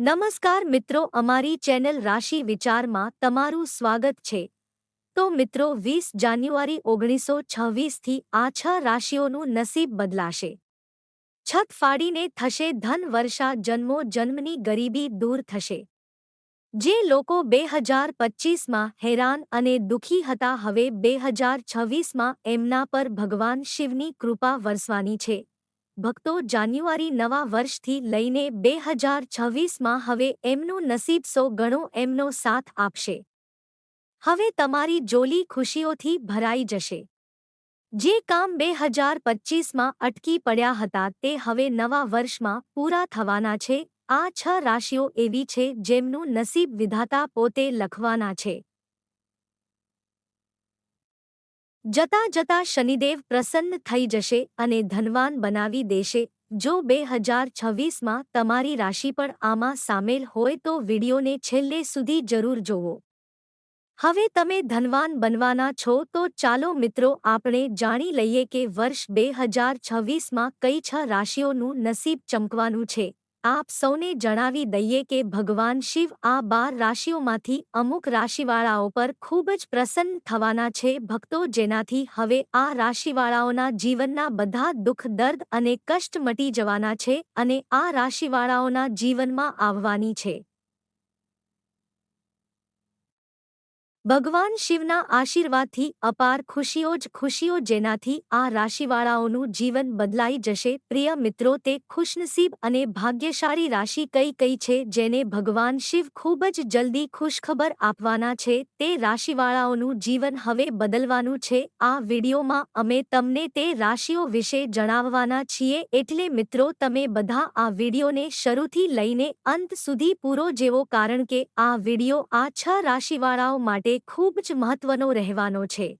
નમસ્કાર મિત્રો, અમારી ચેનલ રાશિ વિચારમાં તમારું સ્વાગત છે. તો મિત્રો, વીસ જાન્યુઆરી ઓગણીસો છવ્વીસથી આ છ રાશિઓનું નસીબ બદલાશે. છત ફાડીને થશે ધન વર્ષા, જન્મો જન્મની ગરીબી દૂર થશે. જે લોકો બે હજાર પચ્ચીસમાં હેરાન અને દુઃખી હતા, હવે બે હજાર છવ્વીસમાં એમના પર ભગવાન શિવની કૃપા વરસવાની છે. ભક્તો જાન્યુઆરી નવા વર્ષથી લઈને બે હજાર છવ્વીસમાં હવે એમનું નસીબ સો ગણો એમનો સાથ આપશે. હવે તમારી જોલી ખુશીઓથી ભરાઈ જશે. જે કામ બે હજાર પચ્ચીસમાં અટકી પડ્યા હતા તે હવે નવા વર્ષમાં પૂરા થવાના છે. આ છ રાશિઓ એવી છે જેમનું નસીબ વિધાતા પોતે લખવાના છે. જતા જતા શનિદેવ પ્રસન્ન થઈ જશે અને ધનવાન બનાવી દેશે. જો બે હજાર છવ્વીસમાં તમારી રાશિ પણ આમાં સામેલ હોય તો વિડીયોને છેલ્લે સુધી જરૂર જોવો. હવે તમે ધનવાન બનવાના છો તો ચાલો મિત્રો આપણે જાણી લઈએ કે વર્ષ બે હજાર છવ્વીસમાં કઈ છ રાશિઓનું નસીબ ચમકવાનું છે. આપ સૌને જણાવી દઈએ કે ભગવાન શિવ આ બાર રાશિઓમાંથી અમુક રાશિવાળાઓ પર ખૂબ જ પ્રસન્ન થવાના છે ભક્તો જેનાથી હવે આ રાશિવાળાઓના જીવનના બધા દુઃખ, દર્દ અને કષ્ટ મટી જવાના છે અને આ રાશિવાળાઓના જીવનમાં આવવાની છે. ભગવાન શિવના આશીર્વાદથી અપાર ખુશીઓ જ ખુશીઓ જેનાથી આ રાશિવાળાઓનું જીવન બદલાઈ જશે. પ્રિય મિત્રો, તે ખુશનસીબ અને ભાગ્યશાળી રાશિ કઈ કઈ છે જેને ભગવાન શિવ ખૂબ જ જલ્દી ખુશખબર આપવાના છે? તે રાશિવાળાઓનું જીવન હવે બદલવાનું છે. આ વિડીયોમાં અમે તમને તે રાશિઓ વિશે જણાવવાના છીએ. એટલે મિત્રો, તમે બધા આ વિડીયોને શરૂથી લઈને અંત સુધી પૂરો જેવો કારણ કે આ વીડિયો આ છ રાશિવાળાઓ માટે માટે ખૂબ જ મહત્વનો રહેવાનો છે.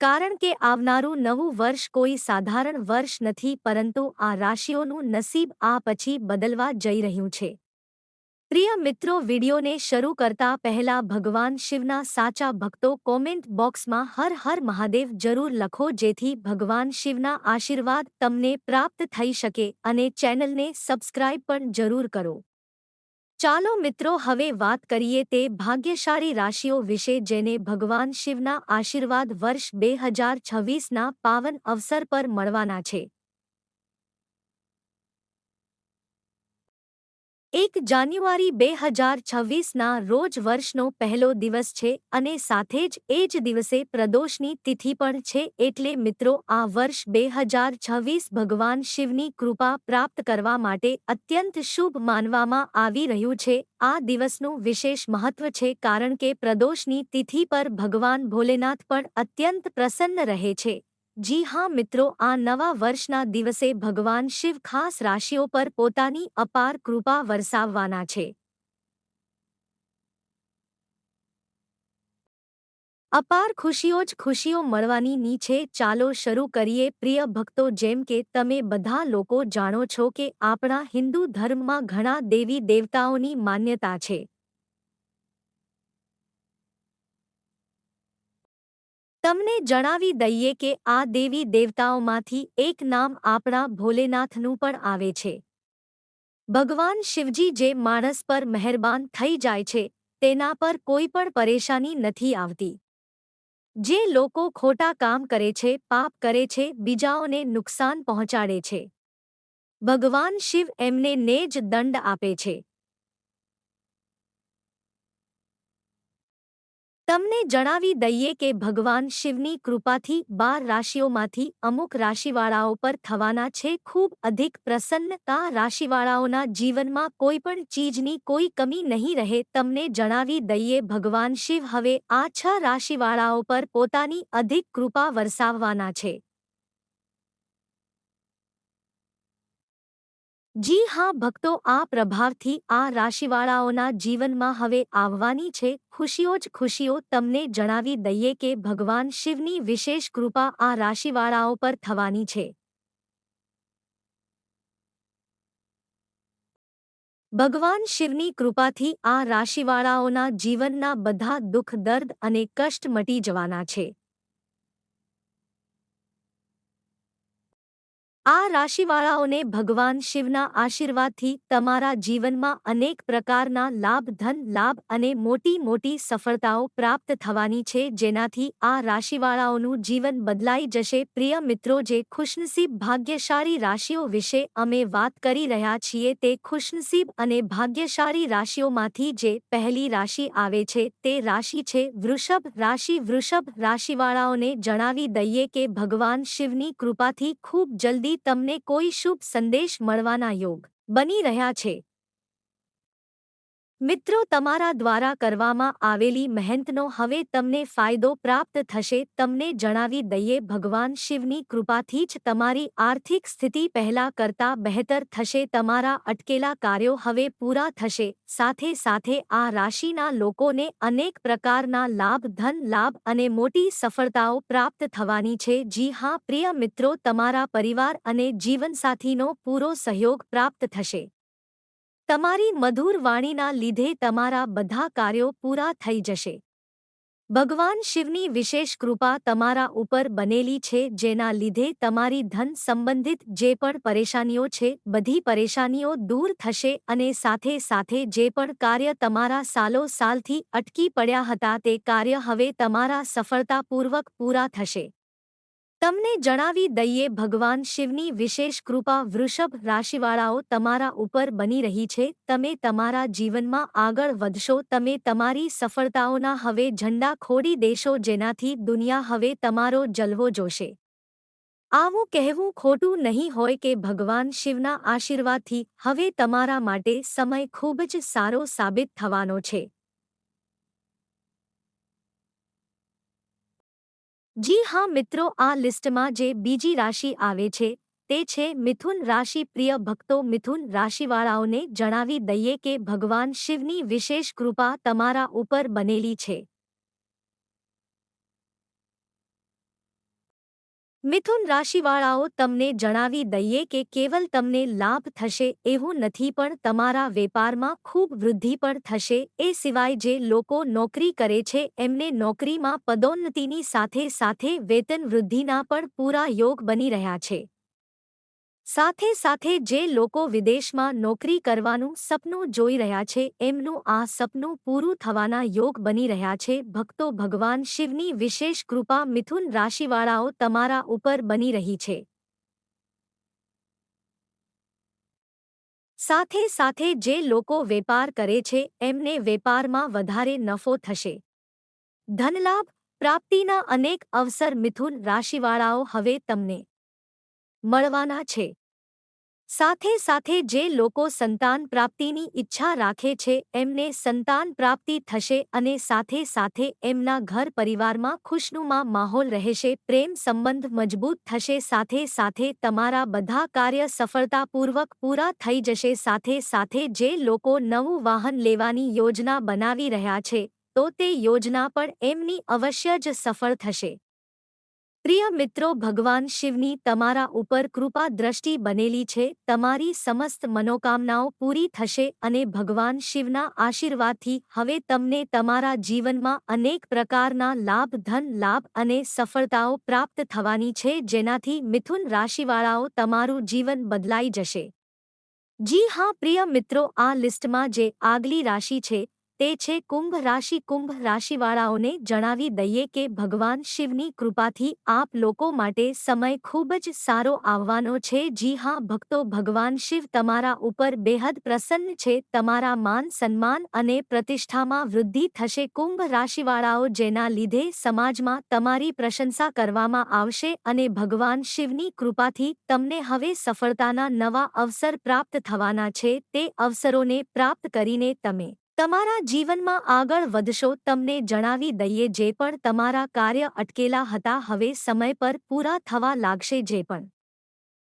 કારણ કે આવનારું નવું વર્ષ કોઈ સાધારણ વર્ષ નથી, પરંતુ આ રાશિઓનું નસીબ આ પછી બદલવા જઈ રહ્યું છે. પ્રિય મિત્રો, વિડીયોને શરૂ કરતા પહેલા ભગવાન શિવના સાચા ભક્તો કોમેન્ટ બોક્સમાં હર હર મહાદેવ જરૂર લખો, જેથી ભગવાન શિવના આશીર્વાદ તમને પ્રાપ્ત થઈ શકે અને ચેનલને સબસ્ક્રાઇબ પણ જરૂર કરો. ચાલો મિત્રો હવે વાત કરીએ તે ભાગ્યશાળી રાશિઓ વિશે જેને ભગવાન શિવના આશીર્વાદ વર્ષ બે હજાર છવ્વીસના પાવન અવસર પર મળવાના છે. એક જાન્યુઆરી બે હજાર છવ્વીસના રોજ વર્ષનો પહેલો દિવસ છે અને સાથે જ એ જ દિવસે પ્રદોષની તિથિ પણ છે એટલે મિત્રો આ વર્ષ બે હજાર છવ્વીસ ભગવાન શિવની કૃપા પ્રાપ્ત કરવા માટે અત્યંત શુભ માનવામાં આવી રહ્યું છે. આ દિવસનું વિશેષ મહત્વ છે કારણ કે પ્રદોષની તિથિ પર ભગવાન ભોલેનાથ પણ અત્યંત પ્રસન્ન રહે છે. જી હા મિત્રો, આ નવા વર્ષના દિવસે ભગવાન શિવ ખાસ રાશિઓ પર પોતાની અપાર કૃપા વરસાવવાના છે. અપાર ખુશીઓ જ ખુશીઓ મળવાની નીચે ચાલો શરૂ કરીએ. પ્રિય ભક્તો, જેમ કે તમે બધા લોકો જાણો છો કે આપણા હિન્દુ ધર્મમાં ઘણા દેવી દેવતાઓની માન્યતા છે. તમને જણાવી દઈએ કે આ દેવી દેવતાઓમાંથી એક નામ આપણા ભોલેનાથનું પણ આવે છે. ભગવાન શિવજી જે માણસ પર મહેરબાન થઈ જાય છે, તેના પર કોઈ પણ પરેશાની નથી આવતી. જે લોકો ખોટા કામ કરે છે, પાપ કરે છે, બીજાઓને નુકસાન પહોંચાડે છે. ભગવાન શિવ એમને ને જ દંડ આપે છે. તમને જણાવી દઈએ કે ભગવાન શિવની કૃપાથી બાર રાશિઓમાંથી અમુક રાશિવાળાઓ પર થવાના છે ખૂબ અધિક પ્રસન્નતા રાશિવાળાઓના જીવનમાં કોઈ પણ ચીજની કોઈ કમી નહીં રહે. તમને જણાવી દઈએ ભગવાન શિવ હવે આ છ રાશિવાળાઓ પર પોતાની અધિક કૃપા વરસાવવાના છે. જી હા, ભક્તો આ પ્રભાવથી આ રાશિવાળાઓના જીવનમાં હવે આવવાની છે. ખુશીઓ જ ખુશીઓ તમને જણાવી દઈએ કે ભગવાન શિવની વિશેષ કૃપા આ રાશિવાળાઓ પર થવાની છે. ભગવાન શિવની કૃપાથી આ રાશિવાળાઓના જીવનના બધા દુઃખ, દર્દ અને કષ્ટ મટી જવાના છે. આ રાશિવાળાઓને ભગવાન શિવના આશીર્વાદથી તમારા જીવનમાં અનેક પ્રકારના લાભ, ધન, લાભ અને મોટી મોટી સફળતાઓ પ્રાપ્ત થવાની છે, જેનાથી આ રાશિવાળાઓનું જીવન બદલાઈ જશે. પ્રિય મિત્રો, જે ખુશનસીબ, ભાગ્યશાળી રાશિઓ વિશે અમે વાત કરી રહ્યા છીએ, તે ખુશનસીબ અને ભાગ્યશાળી રાશિઓમાંથી જે પહેલી રાશિ આવે છે, તે રાશિ છે વૃષભ. રાશિ વૃષભ રાશિવાળાઓને જણાવી દઈએ કે ભગવાન શિવની કૃપાથી ખૂબ જલ્દી તમને કોઈ શુભ સંદેશ મળવાના યોગ બની રહ્યા છે. મિત્રો, તમારા દ્વારા કરવામાં આવેલી મહેનતનો હવે તમને ફાયદો પ્રાપ્ત થશે. તમને જણાવી દઈએ, ભગવાન શિવની કૃપાથી જ તમારી આર્થિક સ્થિતિ પહેલા કરતા બહેતર થશે. તમારા અટકેલા કાર્યો હવે પૂરા થશે. સાથે સાથે આ રાશિના લોકોને અનેક પ્રકારના લાભ, ધન લાભ અને મોટી સફળતાઓ પ્રાપ્ત થવાની છે. જી હા, પ્રિય મિત્રો, તમારા પરિવાર અને જીવનસાથીનો પૂરો સહયોગ પ્રાપ્ત થશે. તમારી મધુર વાણીના લીધે તમારા બધા કાર્યો પૂરા થઈ જશે. ભગવાન શિવની વિશેષ કૃપા તમારા ઉપર બનેલી છે, જેના લીધે તમારી ધન સંબંધિત જે પણ પરેશાનીઓ છે, બધી પરેશાનીઓ દૂર થશે અને સાથે સાથે જે પણ કાર્ય તમારા સાલો સાલથી અટકી પડ્યા હતા તે કાર્ય હવે તમારા સફળતાપૂર્વક પૂરા થશે. તમને જણાવી દઈએ, ભગવાન શિવની વિશેષ કૃપા વૃષભ રાશિવાળાઓ તમારા ઉપર બની રહી છે. તમે તમારા જીવનમાં આગળ વધશો, તમે તમારી સફળતાઓના હવે ઝંડા ખોડી દેશો, જેનાથી દુનિયા હવે તમારો જલવો જોશે. આવું કહેવું ખોટું નહીં હોય કે ભગવાન શિવના આશીર્વાદથી, હવે તમારા માટે સમય ખૂબ જ સારો સાબિત થવાનો છે. જી હા મિત્રો, આ લિસ્ટમાં જે બીજી રાશિ આવે છે, તે છે મિથુન રાશિ. પ્રિય ભક્તો, મિથુન રાશિવાળાઓને જણાવી દઈએ કે ભગવાન શિવની વિશેષ કૃપા તમારા ઉપર બનેલી છે. મિથુન રાશિવાળાઓ તમને જણાવી દઈએ કે કેવલ તમને લાભ થશે એવું નથી પણ તમારા વેપારમાં ખૂબ વૃદ્ધિ પણ થશે. એ સિવાય જે લોકો નોકરી કરે છે એમને નોકરીમાં પદોન્નતિની સાથે સાથે વેતન વૃદ્ધિના પણ પૂરા યોગ બની રહ્યા છે. સાથે સાથે જે લોકો વિદેશમાં નોકરી કરવાનું સપનું જોઈ રહ્યા છે, એમનું આ સપનું પૂરું થવાના યોગ બની રહ્યા છે. ભક્તો ભગવાન શિવની વિશેષ કૃપા મિથુન રાશિવાળાઓ તમારા ઉપર બની રહી છે. સાથે સાથે જે લોકો વેપાર કરે છે, એમને વેપારમાં વધારે નફો થશે. ધનલાભ પ્રાપ્તિના અનેક અવસર મિથુન રાશિવાળાઓ હવે તમને મળવાના છે. સાથે સાથે જે લોકો સંતાન પ્રાપ્તિની ઈચ્છા રાખે છે, એમને સંતાન પ્રાપ્તિ થશે અને સાથે સાથે એમના ઘર પરિવારમાં ખુશનુમા માહોલ રહેશે, પ્રેમ સંબંધ મજબૂત થશે, સાથે સાથે તમારા બધા કાર્ય સફળતાપૂર્વક પૂરા થઈ જશે, સાથે સાથે જે લોકો નવું વાહન લેવાની યોજના બનાવી રહ્યા છે, તો તે યોજના પણ એમની અવશ્ય જ સફળ થશે. પ્રિય મિત્રો, ભગવાન શિવની તમારા ઉપર કૃપા દ્રષ્ટિ બનેલી છે. તમારી સમસ્ત મનોકામનાઓ પૂરી થશે અને ભગવાન શિવના આશીર્વાદથી હવે તમને તમારા જીવનમાં અનેક પ્રકારના લાભ, ધન, લાભ અને સફળતાઓ પ્રાપ્ત થવાની છે, જેનાથી મિથુન રાશિવાળાઓ તમારું જીવન બદલાઈ જશે. જી હા, પ્રિય મિત્રો, આ લિસ્ટમાં જે આગલી રાશિ છે તે છે કુંભ રાશિ. કુંભ રાશિવાળાઓને જણાવી દઈએ કે ભગવાન શિવની કૃપાથી આપ લોકો માટે સમય ખૂબ જ સારો આવવાનો છે. જી હા, ભક્તો, ભગવાન શિવ તમારા ઉપર બેહદ પ્રસન્ન છે. તમારા માન સન્માન અને પ્રતિષ્ઠામાં વૃદ્ધિ થશે. કુંભ રાશિવાળાઓ જેના લીધે સમાજમાં તમારી પ્રશંસા કરવામાં આવશે અને ભગવાન શિવની કૃપાથી તમને હવે સફળતાના નવા અવસર પ્રાપ્ત થવાના છે. તે અવસરોને પ્રાપ્ત કરીને તમે તમારા જીવનમાં આગળ વધશો, તમને જણાવી દઈએ જે પણ તમારા કાર્ય અટકેલા હતા, હવે સમય પર પૂરા થવા લાગશે જે પણ.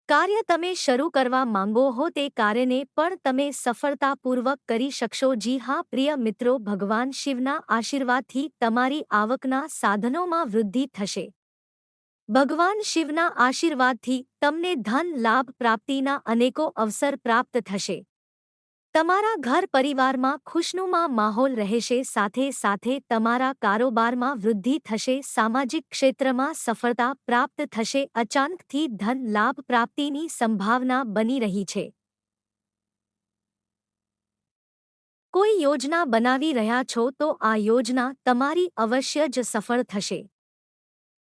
કાર્ય તમે શરૂ કરવા માંગો હો, તે કાર્યને પણ તમે સફળતાપૂર્વક કરી શકશો. જી હા, પ્રિય મિત્રો, ભગવાન શિવના આશીર્વાદથી તમારી આવકના સાધનોમાં વૃદ્ધિ થશે. ભગવાન શિવના આશીર્વાદથી તમને ધન, લાભ પ્રાપ્તિના અનેકો અવસર પ્રાપ્ત થશે. તમારા ઘર પરિવારમાં ખુશનુમા માહોલ રહેશે, સાથે સાથે તમારા કારોબારમાં વૃદ્ધિ થશે, સામાજિક ક્ષેત્રમાં સફળતા પ્રાપ્ત થશે, અચાનકથી ધન લાભ પ્રાપ્તિની સંભાવના બની રહી છે. કોઈ યોજના બનાવી રહ્યા છો તો આ યોજના તમારી અવશ્ય જ સફળ થશે.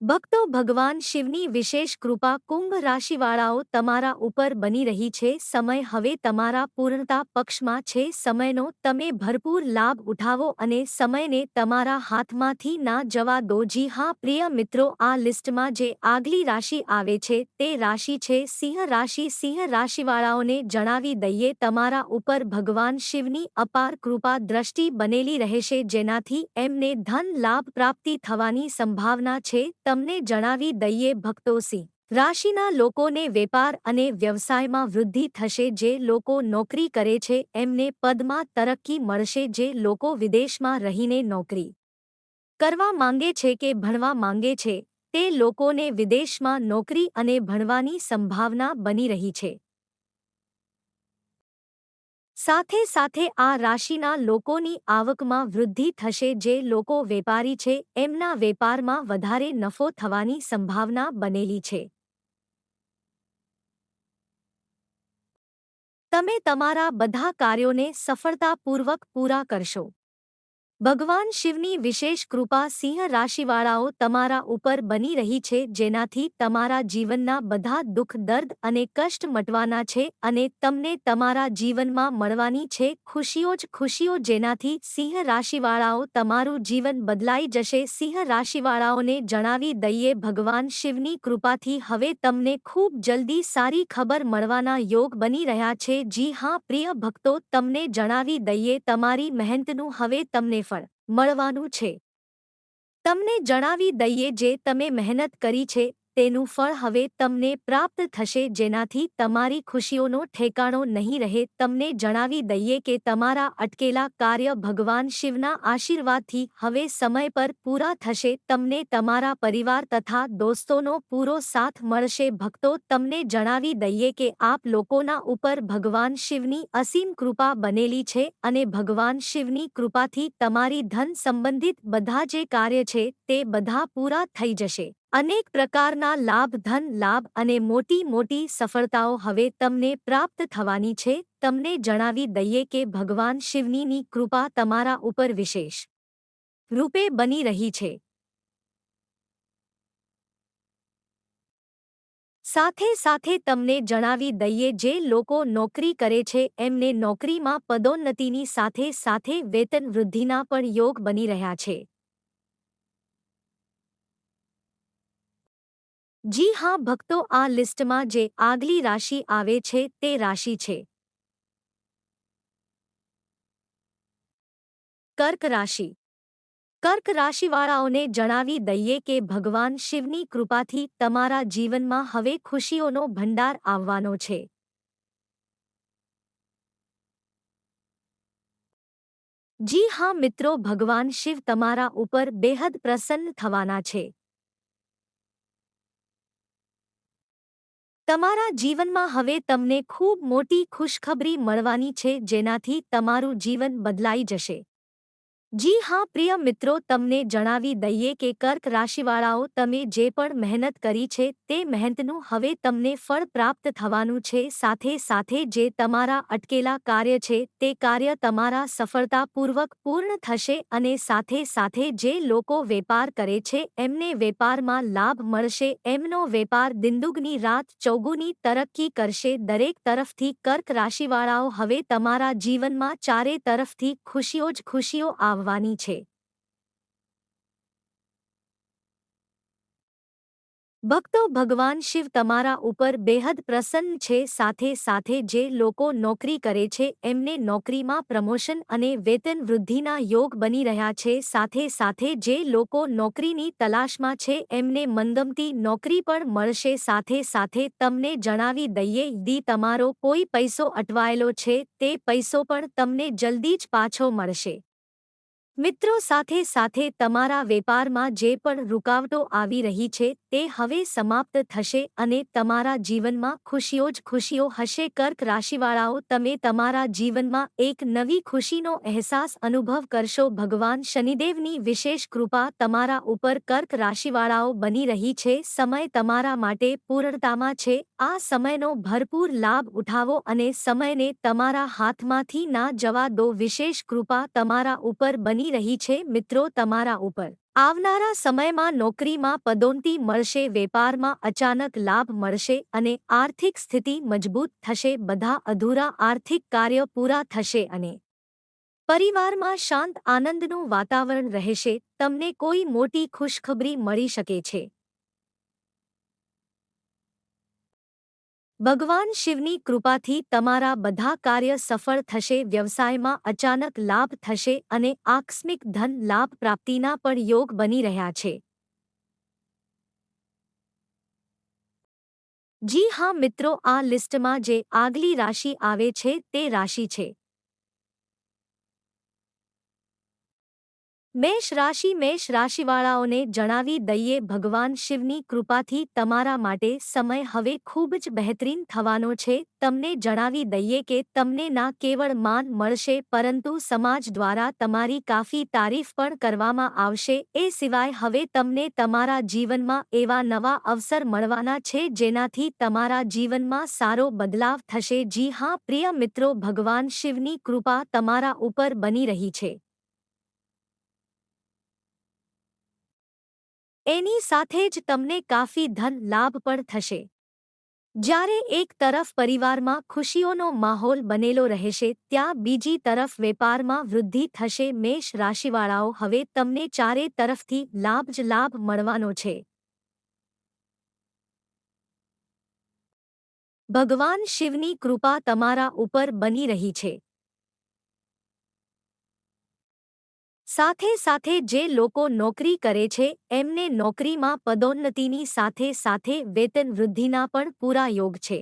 ભક્તો ભગવાન શિવની વિશેષ કૃપા કુંભ રાશિવાળાઓ તમારા ઉપર બની રહી છે. સમય હવે તમારા પૂર્ણતા પક્ષમાં છે. સમયનો તમે ભરપૂર લાભ ઉઠાવો અને સમયને તમારા હાથમાંથી ના જવા દો. જી હા, પ્રિય મિત્રો, આ લિસ્ટમાં જે આગલી રાશિ આવે છે તે રાશિ છે. સિંહ રાશિ, સિંહ રાશિવાળાઓને જણાવી દઈએ, તમારા ઉપર ભગવાન શિવની અપાર કૃપા દ્રષ્ટિ બનેલી રહેશે, જેનાથી એમને ધન લાભ પ્રાપ્તિ થવાની સંભાવના છે. તમને જણાવી દઈએ ભક્તોસી રાશિના લોકોને વેપાર અને વ્યવસાયમાં વૃદ્ધિ થશે જે લોકો નોકરી કરે છે, એમને પદમાં તરક્કી મળશે જે લોકો વિદેશમાં રહીને નોકરી કરવા માંગે છે કે ભણવા માંગે છે, તે લોકોને વિદેશમાં નોકરી અને ભણવાની સંભાવના બની રહી છે. સાથે સાથે આ રાશિના લોકોની આવકમાં વૃદ્ધિ થશે જે લોકો વેપારી છે, એમના વેપારમાં વધારે નફો થવાની સંભાવના બનેલી છે. તમે તમારા બધા કાર્યોને સફળતાપૂર્વક પૂરા કરશો. ભગવાન શિવની વિશેષ કૃપા સિંહ રાશિવાળાઓ તમારા ઉપર બની રહી છે, જેનાથી તમારા જીવનના બધા દુઃખ, દર્દ અને કષ્ટ મટવાના છે અને તમને તમારા જીવનમાં મળવાની છે ખુશીઓ જ ખુશીઓ, જેનાથી સિંહ રાશિવાળાઓ તમારું જીવન બદલાઈ જશે. સિંહ રાશિવાળાઓને જણાવી દઈએ, ભગવાન શિવની કૃપાથી હવે તમને ખૂબ જલ્દી સારી ખબર મળવાના યોગ બની રહ્યા છે. જી હા, પ્રિય ભક્તો, તમને જણાવી દઈએ, તમારી મહેનતનું હવે તમને ફળ મળવાનું છે. તમને જણાવી દઈએ જે તમે મહેનત કરી છે તેનું ફળ હવે તમને પ્રાપ્ત થશે જેનાથી તમારી ખુશીઓનો ઠેકાણો નહીં રહે. તમને જણાવી દઈએ કે તમારા અટકેલા કાર્ય ભગવાન શિવના આશીર્વાદથી હવે સમય પર પૂરા થશે. તમને તમારા પરિવાર તથા દોસ્તોનો પૂરો સાથ મળશે. ભક્તો, તમને જણાવી દઈએ કે આપ લોકોના ઉપર ભગવાન શિવની અસીમ કૃપા બનેલી છે અને ભગવાન શિવની કૃપાથી તમારી ધન સંબંધિત બધા જે કાર્ય છે તે બધા પૂરા થઈ જશે. અનેક પ્રકારના લાભ, ધન લાભ અને મોટી મોટી સફળતાઓ હવે તમને પ્રાપ્ત થવાની છે. તમને જણાવી દઈએ કે ભગવાન શિવનીની કૃપા તમારા ઉપર વિશેષ રૂપે બની રહી છે. સાથે સાથે તમને જણાવી દઈએ જે લોકો નોકરી કરે છે, એમને નોકરીમાં પદોન્નતિની સાથે સાથે વેતન વૃદ્ધિના પણ યોગ બની રહ્યા છે. જી હા, ભક્તો આ લિસ્ટમાં જે આગલી રાશિ આવે છે તે રાશિ છે. કર્ક રાશિ. કર્ક રાશિવાળાઓને જણાવી દઈએ કે ભગવાન શિવની કૃપાથી તમારા જીવનમાં હવે ખુશીઓનો ભંડાર આવવાનો છે. જી હા મિત્રો, ભગવાન શિવ તમારા ઉપર બેહદ પ્રસન્ન થવાના છે. તમારા જીવનમાં હવે તમને ખૂબ મોટી ખુશખબરી મળવાની છે જેનાથી તમારું જીવન બદલાઈ જશે. જી હા, પ્રિય મિત્રો, તમને જણાવી દઈએ કે કર્ક રાશિવાળાઓ તમે જે પણ મહેનત કરી છે તે મહેનતનું હવે તમને ફળ પ્રાપ્ત થવાનું છે. સાથે સાથે જે તમારા અટકેલા કાર્ય છે તે કાર્ય તમારા સફળતાપૂર્વક પૂર્ણ થશે અને સાથે સાથે જે લોકો વેપાર કરે છે એમને વેપારમાં લાભ મળશે. એમનો વેપાર દિંદુગની રાત ચૌગુની તરક્કી કરશે. દરેક તરફથી કર્ક રાશિવાળાઓ હવે તમારા જીવનમાં ચારે તરફથી ખુશીઓ જ ખુશીઓ આવ આવવાની છે. ભક્તો ભગવાન શિવ તમારા ઉપર બેહદ પ્રસન્ન છે, સાથે સાથે જે લોકો નોકરી કરે છે, એમને નોકરીમાં પ્રમોશન અને વેતન વૃદ્ધિના યોગ બની રહ્યા છે, સાથે સાથે જે લોકો નોકરીની તલાશમાં છે, એમને મનગમતી નોકરી પણ મળશે, સાથે સાથે તમને જણાવી દઈએ, દી તમારો કોઈ પૈસો અટવાયેલો છે, તે પૈસો પણ તમને જલ્દી જ પાછો મળશે. મિત્રો સાથે સાથે તમારા વેપારમાં જે પણ રૂકાવટો આવી રહી છે તે હવે સમાપ્ત થશે અને તમારા જીવનમાં ખુશીઓ જ ખુશીઓ હશે. કર્ક રાશિવાળાઓ, તમે તમારા જીવનમાં એક નવી ખુશીનો અહેસાસ અનુભવ કરશો. ભગવાન શનિદેવની વિશેષ કૃપા તમારા ઉપર કર્ક રાશિવાળાઓ બની રહી છે. સમય તમારા માટે પૂર્ણતામાં છે. આ સમયનો ભરપૂર લાભ ઉઠાવો અને સમયને તમારા હાથમાંથી ના જવા દો. વિશેષ કૃપા તમારા ઉપર બની રહી છે. મિત્રો, તમારા ઉપર આવનારા સમયમાં નોકરીમાં પદોન્નતિ મળશે, વેપારમાં અચાનક લાભ મળશે અને આર્થિક સ્થિતિ મજબૂત થશે. બધા અધૂરા આર્થિક કાર્ય પૂરા થશે અને પરિવારમાં શાંત આનંદનું વાતાવરણ રહેશે. તમને કોઈ મોટી ખુશખબરી મળી શકે છે. ભગવાન શિવની કૃપાથી તમારા બધા કાર્ય સફળ થશે, વ્યવસાયમાં અચાનક લાભ થશે અને આકસ્મિક ધન લાભ પ્રાપ્તિના પણ યોગ બની રહ્યા છે. જી હા મિત્રો, આ લિસ્ટમાં જે આગલી રાશિ આવે છે તે રાશિ છે. મેષ રાશિ મેષ રાશિવાળાઓને જણાવી દઈએ, ભગવાન શિવની કૃપાથી તમારા માટે સમય હવે ખૂબ જ બહેતરીન થવાનો છે. તમને જણાવી દઈએ કે તમને ના કેવળ માન મળશે, પરંતુ સમાજ દ્વારા તમારી કાફી તારીફ પણ કરવામાં આવશે. એ સિવાય હવે તમને તમારા જીવનમાં એવા નવા અવસર મળવાના છે, જેનાથી તમારા જીવનમાં સારો બદલાવ થશે. જી હા, પ્રિય મિત્રો, ભગવાન શિવની કૃપા તમારા ઉપર બની રહી છે. એની સાથે જ તમને કાફી ધન લાભ પણ થશે. જ્યારે એક તરફ પરિવારમાં ખુશીઓનો માહોલ બનેલો રહેશે, ત્યાં બીજી તરફ વેપારમાં વૃદ્ધિ થશે, મેષ રાશિવાળાઓ હવે તમને ચારે તરફથી લાભ જ લાભ મળવાનો છે. ભગવાન શિવની કૃપા તમારા ઉપર બની રહી છે. સાથે સાથે જે લોકો નોકરી કરે છે, એમને નોકરીમાં પદોન્નતિની સાથે સાથે વેતન વૃદ્ધિના પણ પૂરા યોગ છે.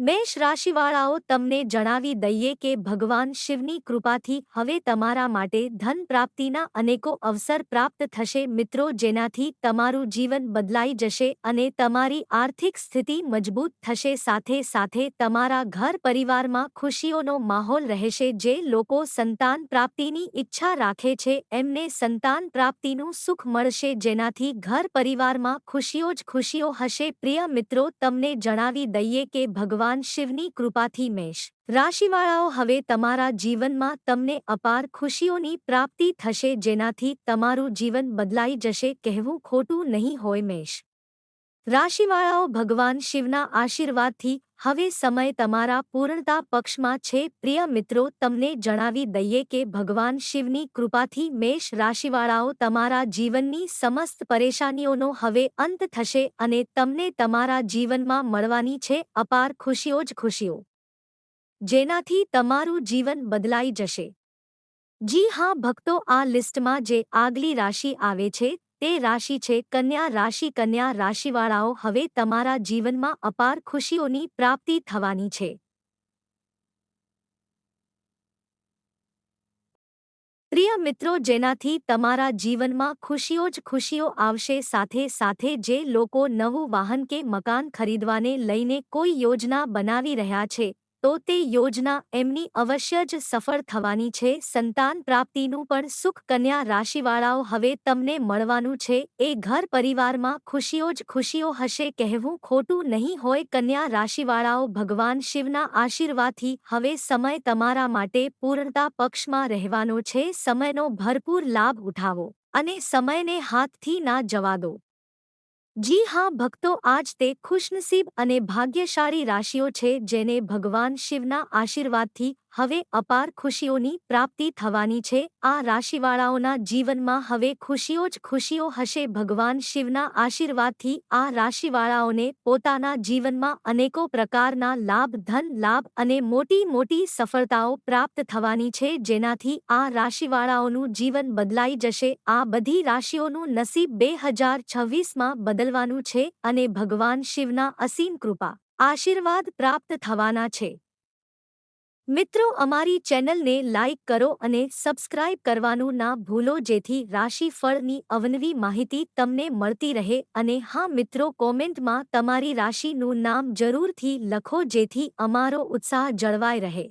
મેષ રાશિવાળાઓ તમને જણાવી દઈએ કે ભગવાન શિવની કૃપાથી હવે તમારા માટે ધન પ્રાપ્તિના અનેકો અવસર પ્રાપ્ત થશે. મિત્રો, જેનાથી તમારું જીવન બદલાઈ જશે અને તમારી આર્થિક સ્થિતિ મજબૂત થશે. સાથે સાથે તમારા ઘર પરિવારમાં ખુશીઓનો માહોલ રહેશે. જે લોકો સંતાન પ્રાપ્તિની ઈચ્છા રાખે છે, એમને સંતાન પ્રાપ્તિનું સુખ મળશે. જેનાથી ઘર પરિવારમાં ખુશીઓ જ ખુશીઓ હશે. પ્રિય મિત્રો, તમને જણાવી દઈએ કે ભગવાન ભગવાન શિવની કૃપાથી મેષ રાશિવાળાઓ હવે તમારા જીવનમાં તમને અપાર ખુશીઓની પ્રાપ્તિ થશે જેનાથી તમારું જીવન બદલાઈ જશે કહેવું ખોટું નહીં હોય મેષ. રાશિવાળાઓ ભગવાન શિવના આશીર્વાદથી હવે સમય તમારા પૂર્ણતા પક્ષમાં છે. પ્રિય મિત્રો, તમને જણાવી દઈએ કે ભગવાન શિવની કૃપાથી મેષ રાશિવાળાઓ તમારા જીવનની સમસ્ત પરેશાનીઓનો હવે અંત થશે અને તમને તમારા જીવનમાં મળવાની છે અપાર ખુશીઓ જ ખુશીઓ. જેનાથી તમારું જીવન બદલાઈ જશે. જી હા, ભક્તો, આ લિસ્ટમાં જે આગલી રાશિ આવે છે તે રાશિ છે, કન્યા રાશિ. કન્યા રાશિવાળાઓ હવે તમારા જીવનમાં અપાર ખુશીઓની પ્રાપ્તિ થવાની છે. પ્રિય મિત્રો, જેનાથી તમારા જીવનમાં ખુશીઓ જ ખુશીઓ આવશે, સાથે સાથે જે લોકો નવું વાહન કે મકાન ખરીદવાને લઈને કોઈ યોજના બનાવી રહ્યા છે તો તે યોજના એમની અવશ્ય જ સફળ થવાની છે. સંતાન પ્રાપ્તિનું પણ સુખ કન્યા રાશિવાળાઓ હવે તમને મળવાનું છે. એ ઘર પરિવારમાં ખુશીઓ જ ખુશીઓ હશે કહેવું ખોટું નહીં હોય. કન્યા રાશિવાળાઓ ભગવાન શિવના આશીર્વાદથી હવે સમય તમારા માટે પૂર્ણતા પક્ષમાં રહેવાનો છે. સમયનો ભરપૂર લાભ ઉઠાવો અને સમયને હાથથી ના જવા દો. જી હા ભક્તો આજ તે ખુશનસીબ અને ભાગ્યશાળી રાશિઓ છે જેને ભગવાન શિવના આશીર્વાદથી હવે અપાર ખુશીઓની પ્રાપ્તિ થવાની છે. આ રાશિવાળાઓના જીવનમાં હવે ખુશીઓ જ ખુશીઓ હશે. ભગવાન શિવના આશીર્વાદથી આ રાશિવાળાઓને પોતાના જીવનમાં અનેકો પ્રકારના લાભ, ધન, લાભ અને મોટી મોટી સફળતાઓ પ્રાપ્ત થવાની છે, જેનાથી આ રાશિવાળાઓનું જીવન બદલાઈ જશે. આ બધી રાશિઓનું નસીબ બે હજાર છવ્વીસમાં બદલવાનું છે અને ભગવાન શિવના અસીમ કૃપા, આશીર્વાદ પ્રાપ્ત થવાના છે. મિત્રો, અમારી ચેનલને લાઇક કરો અને સબસ્ક્રાઇબ કરવાનું ના ભૂલો, જેથી રાશિફળની અવનવી માહિતી તમને મળતી રહે. અને હા, મિત્રો, કોમેન્ટમાં તમારી રાશિનું નામ જરૂરથી લખો, જેથી અમારો ઉત્સાહ જળવાય રહે.